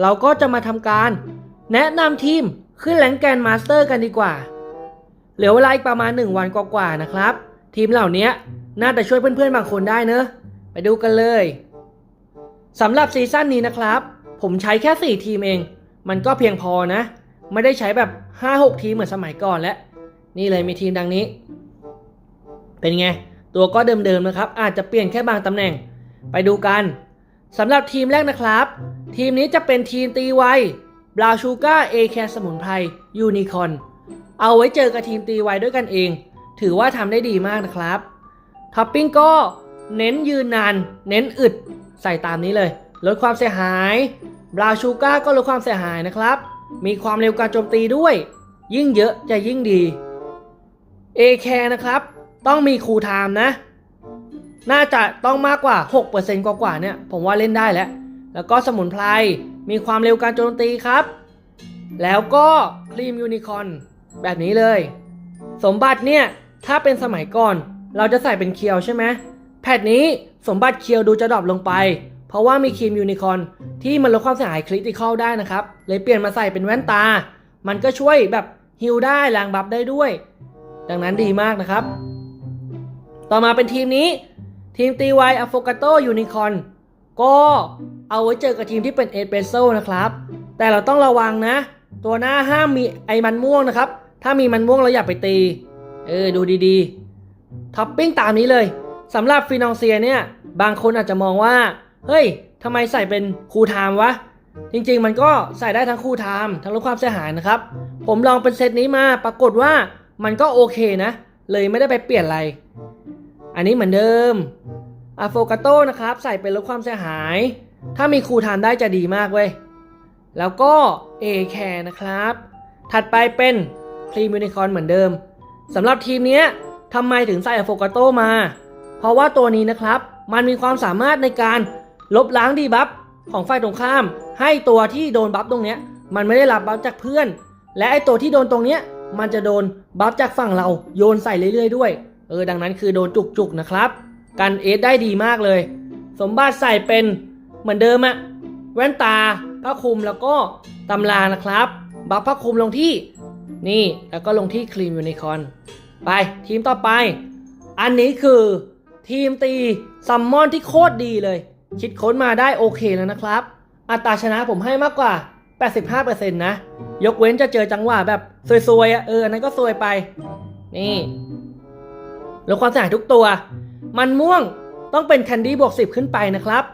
เราก็จะมาทำการ แนะนำทีมขึ้นแรงแกนมาสเตอร์กันดีกว่า เหลือเวลาอีกประมาณ 1 วันกว่าๆนะครับ ทีมเหล่านี้น่าจะช่วยเพื่อนๆบางคนได้เนอะ ไปดูกันเลยสำหรับซีซั่นนี้นะครับ ผมใช้แค่ 4 ทีมเอง มันก็เพียงพอนะ ไม่ได้ใช้แบบ 5-6 ทีมเหมือนสมัยก่อนแล้ว นี่เลยมีทีมดังนี้ เป็นไง ตัวก็เดิมๆนะครับ อาจจะเปลี่ยนแค่บางตำแหน่ง ไปดูกัน สำหรับทีมแรกนะครับ ทีมนี้จะเป็นทีมตีไวบราชูก้าเอแคสมุนไพรยูนิคอนเอาไว้เจอกับทีมตีไวด้วยกันเอง ถือว่าทำได้ดีมากนะครับท็อปปิ้งก็เน้นยืนนาน เน้นอึด ใส่ตามนี้เลย ลดความเสียหายบราชูก้าก็ลดความเสียหายนะครับ มีความเร็วการโจมตีด้วย ยิ่งเยอะจะยิ่งดี a อแคนะครับ ต้องมีคูลไทม์นะ น่าจะต้องมากกว่า 6%กว่าๆเนี่ย ผมว่าเล่นได้แล้ว แล้วก็สมุนไพร มีความเร็วการโจมตีครับ แล้วก็ครีมยูนิคอนแบบนี้เลย สมบัติเนี่ย ถ้าเป็นสมัยก่อน เราจะใส่เป็นเคียวใช่ไหมแพทนี้สมบัติเคียวดูจะดรอปลงไป เพราะว่ามีครีมยูนิคอนที่มันลดความเสียหายคริติคอลได้นะครับ เลยเปลี่ยนมาใส่เป็นแว่นตา มันก็ช่วยแบบฮิลได้ล้างบัฟได้ด้วย ดังนั้นดีมากนะครับ ต่อมาเป็นทีมนี้ ทีมตีไวอะโฟกาโตยูนิคอนก็เอาไว้เจอกับทีมที่เป็นเอสเปรสโซ่นะครับ แต่เราต้องระวังนะ ตัวหน้าห้ามมีไอมันม่วงนะครับ ถ้ามีมันม่วงเราอย่าไปตี เออดูดีๆท็อปปิ้งตามนี้เลยสำหรับฟินองเซียเนี่ย บางคนอาจจะมองว่า เฮ้ยทำไมใส่เป็นคูลไทม์วะ จริงๆมันก็ใส่ได้ทั้งคูลไทม์ทั้งลดความเสียหายนะครับ ผมลองเป็นเซตนี้มาปรากฏว่ามันก็โอเคนะ เลยไม่ได้ไปเปลี่ยนอะไร อันนี้เหมือนเดิมอะโฟกาโต้นะครับ ใส่เป็นลดความเสียหาย ถ้ามีครูทม์ได้จะดีมากเว้ย แล้วก็ A แคร์นะครับ ถัดไปเป็นครีมยูนิคอนเหมือนเดิมสำหรับทีมนี้ทำไมถึงใส่อะโฟกาโต้มา เพราะว่าตัวนี้นะครับ มันมีความสามารถในการลบล้างดีบัฟของฝ่ายตรงข้าม ให้ตัวที่โดนบัฟตรงเนี้ยมันไม่ได้รับบัฟจากเพื่อน และไอตัวที่โดนตรงเนี้ยมันจะโดนบัฟจากฝั่งเราโยนใส่เรื่อยๆด้วย เออดังนั้นคือโดนจุกๆนะครับ กันเอสได้ดีมากเลย สมบัติใส่เป็นเหมือนเดิมอะแว่นตาผ้าคลุมแล้วก็ตำรานะครับ บัฟผ้าคลุมลงที่นี่แล้วก็ลงที่ครีมยูนิคอนไปทีมต่อไป อันนี้คือทีมตีซัมมอนที่โคตรดีเลย คิดค้นมาได้โอเคแล้วนะครับ อัตราชนะผมให้มากกว่า 85%นะ ยกเว้นจะเจอจังหวะแบบซวยๆอะเอออันนั้นก็ซวยไป นี่ ลดความเสียหายทุกตัว มันม่วงต้องเป็นแคนดี้บวก10 ขึ้นไปนะครับ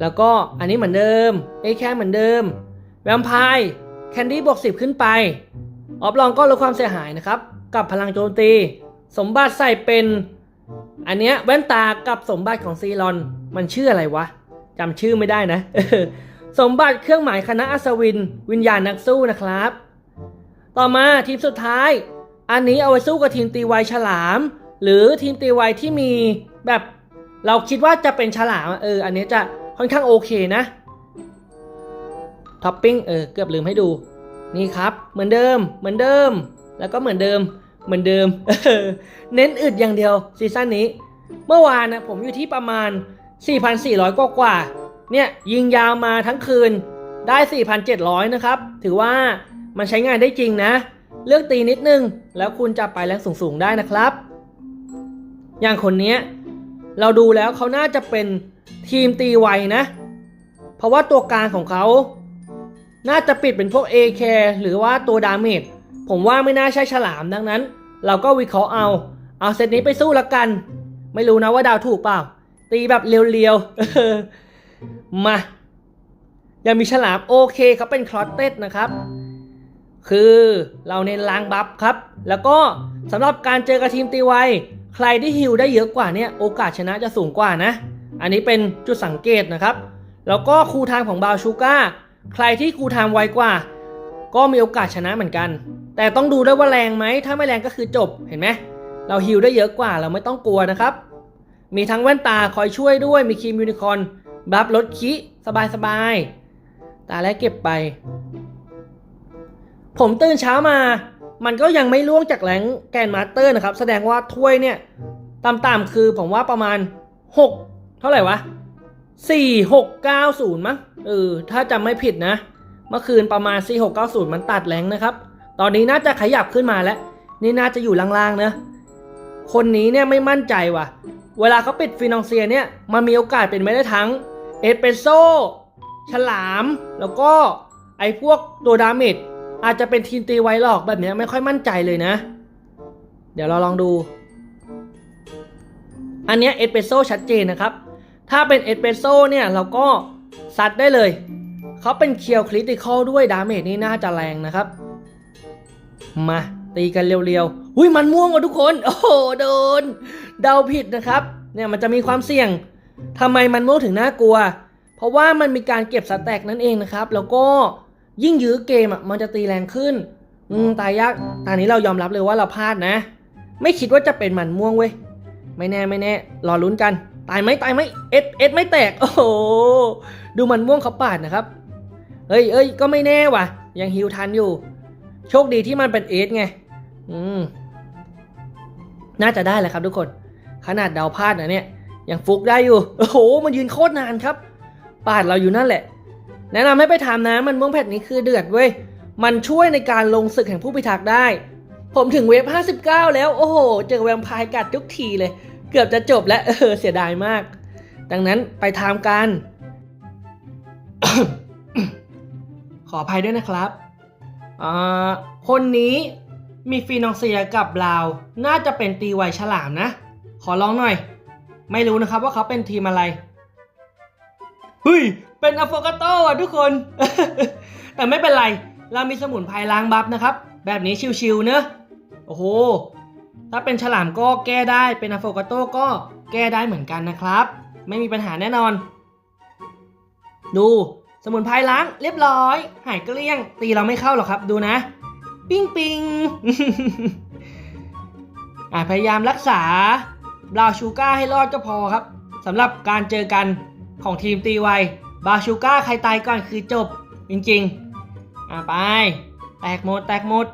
แล้วก็อันนี้เหมือนเดิมเอแคเหมือนเดิมแวมไพร์แคนดี้บวก10 ขึ้นไปออฟลองก็ลดความเสียหายนะครับ กับพลังโจมตี สมบัติใส่เป็น อันเนี้ยแว่นตากับสมบัติของซีรอน มันชื่ออะไรวะจำชื่อไม่ได้นะ สมบัติเครื่องหมายคณะอัศวิน วิญญาณนักสู้นะครับ ต่อมาทีมสุดท้าย อันนี้เอาไว้สู้กับทีมตีไวฉลาม หรือทีมตีไวที่มีแบบเราคิดว่าจะเป็นฉลามเออ อันนี้จะค่อนข้างโอเคนะท็อปปิ้งเออเกือบลืมให้ดูนี่ครับ เหมือนเดิมเหมือนเดิม แล้วก็เหมือนเดิมเหมือนเดิมเน้นอึดอย่างเดียวซีซั่นนี้ เมื่อวานนะผมอยู่ที่ประมาณ 4,400 กว่ากว่าเนี่ยยิงยาวมาทั้งคืนได้ 4,700 นะครับ ถือว่ามันใช้งานได้จริงนะ เลือกตีนิดนึง แล้วคุณจะไปแรงสูงๆได้นะครับ อย่างคนนี้เราดูแล้วเขาน่าจะเป็นทีมตีไวนะ เพราะว่าตัวกลางของเขา น่าจะปิดเป็นพวก AK หรือว่าตัวดาเมจผมว่าไม่น่าใช่ฉลามดังนั้น เราก็วิเคราะห์เอา เอาเซตนี้ไปสู้ละกัน ไม่รู้นะว่าดาวถูกเปล่า ตีแบบเรียวๆมายังมีฉลามโอเคเขาเป็นคลอตเต็ดนะครับ คือเราเน้นล้างบัฟครับ แล้วก็สำหรับการเจอกับทีมตีไวใครที่ฮิลได้เยอะกว่าเนี่ยโอกาสชนะจะสูงกว่านะ อันนี้เป็นจุดสังเกตนะครับ แล้วก็คูทม์ของบาวชูก้าใครที่ครูทำไวกว่า ก็มีโอกาสชนะเหมือนกัน แต่ต้องดูด้วยว่าแรงไหม ถ้าไม่แรงก็คือจบเห็นไหมเราฮิลได้เยอะกว่าเราไม่ต้องกลัวนะครับ มีทั้งแว่นตาคอยช่วยด้วยมีครีมยูนิคอร์นบัฟลดคิสบายสบายๆตาแรกเก็บไป ผมตื่นเช้ามา มันก็ยังไม่ล่วงจากแรงแกนมาสเตอร์นะครับ แสดงว่าถ้วยเนี่ยต่ำๆคือผมว่าประมาณ 6 เท่าไหร่วะ 4 6 9 0 มั้งเออถ้าจำไม่ผิดนะ เมื่อคืนประมาณ 4 6 9 0 มันตัดแรงนะครับ ตอนนี้น่าจะขยับขึ้นมาแล้ว นี่น่าจะอยู่ล่างๆนะคนนี้เนี่ยไม่มั่นใจว่ะ เวลาเขาปิดฟินองเซียเนี่ยมันมีโอกาสเป็นไม่ได้ทั้งเอสเปรสโซ่ฉลาม แล้วก็ไอ้พวกตัวดาเมจ อาจจะเป็นทีมตีไวหลอกแบบนี้ไม่ค่อยมั่นใจเลยนะ เดี๋ยวเราลองดู อันนี้เอสเปรสโซ่ชัดเจนนะครับ ถ้าเป็นเอสเปรสโซ่เนี่ยเราก็ซัดได้เลย เขาเป็นเคียวคริติคอลด้วยดาเมจนี่น่าจะแรงนะครับ มาตีกันเร็วๆอุ้ยมันม่วงว่ะทุกคน โอ้โหโดน เดาผิดนะครับ เนี่ยมันจะมีความเสี่ยงทำไมมันม่วงถึงน่ากลัว เพราะว่ามันมีการเก็บสแต็กนั่นเองนะครับ แล้วก็ ยิ่งยื้อเกมอะมันจะตีแรงขึ้น อืมตายยากตอนนี้เรายอมรับเลยว่าเราพลาดนะ ไม่คิดว่าจะเป็นมันม่วงเว้ย ไม่แน่ไม่แน่ รอลุ้นกัน ตายไหมตายไหมเอ็ดเอ็ดไม่แตก โอ้โห ดูมันม่วงเขาปาดนะครับ เอ้ยเอ้ยก็ไม่แน่ว่ะ ยังฮิวทันอยู่ โชคดีที่มันเป็นเอสไง อืม น่าจะได้แหละครับทุกคน ขนาดเดาพลาดนะเนี่ย ยังฟุกได้อยู่ โอ้โห มันยืนโคตรนานครับ ปาดเราอยู่นั่นแหละ แนะนำให้ไปทำนะมันม่วงแพทนี้คือเดือดเว้ย มันช่วยในการลงศึกแห่งผู้พิทักษ์ได้ ผมถึงเวฟ59 แล้ว โอ้โห เจอแวมไพร์กัดทุกทีเลย เกือบจะจบแล้วเออเสียดายมาก ดังนั้นไปทำกัน ขออภัยด้วยนะครับอ่าคนนี้มีฟีนองเซียกับลาว น่าจะเป็นตีไวฉลามนะ ขอลองหน่อย ไม่รู้นะครับว่าเขาเป็นทีมอะไร เฮ้ย เป็นอะโฟกาโต้อะทุกคน แต่ไม่เป็นไร เรามีสมุนไพรล้างบัฟนะครับ แบบนี้ชิวๆเนอะโอ้โห ถ้าเป็นฉลามก็แก้ได้ เป็นอะโฟกาโต้ก็แก้ได้เหมือนกันนะครับ ไม่มีปัญหาแน่นอน ดูสมุนไพรล้างเรียบร้อย หายเกลี้ยง ตีเราไม่เข้าหรอกครับ ดูนะ ปิ้งปิงอะพยายามรักษาบราชูก้าให้รอดก็พอครับสำหรับการเจอกันของทีมตีไว บาชูก้าใครตายก่อนคือจบจริงๆ อะไป แตกหมดแตกหมด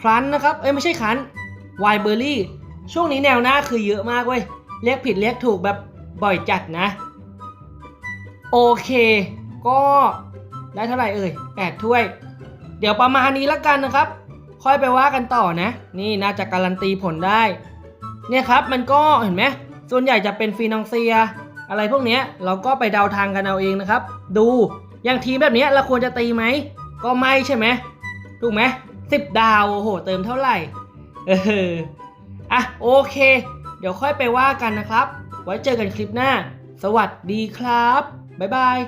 ครันนะครับ เอ้ยไม่ใช่ครันไวเบอร์รี่ ช่วงนี้แนวหน้าคือเยอะมากเว้ย เรียกผิดเรียกถูกแบบบ่อยจัดนะ โอเค ก็ได้เท่าไหร่เอ่ย8ถ้วย เดี๋ยวประมาณนี้ล้วกันนะครับ ค่อยไปว่ากันต่อนะ นี่น่าจะการันตีผลได้ เนี่ยครับมันก็เห็นไหมส่วนใหญ่จะเป็นฟีนองเซีย อะไรพวกนี้เราก็ไปเดาทางกันเอาเองนะครับ ดูอย่างทีมแบบนี้เราควรจะตีไหม ก็ไม่ใช่ไหมถูกไหมสิบดาวโอ้โห เติมเท่าไหร่ เอออะโอเค เดี๋ยวค่อยไปว่ากันนะครับ ไว้เจอกันคลิปหน้า สวัสดีครับ บ๊ายบาย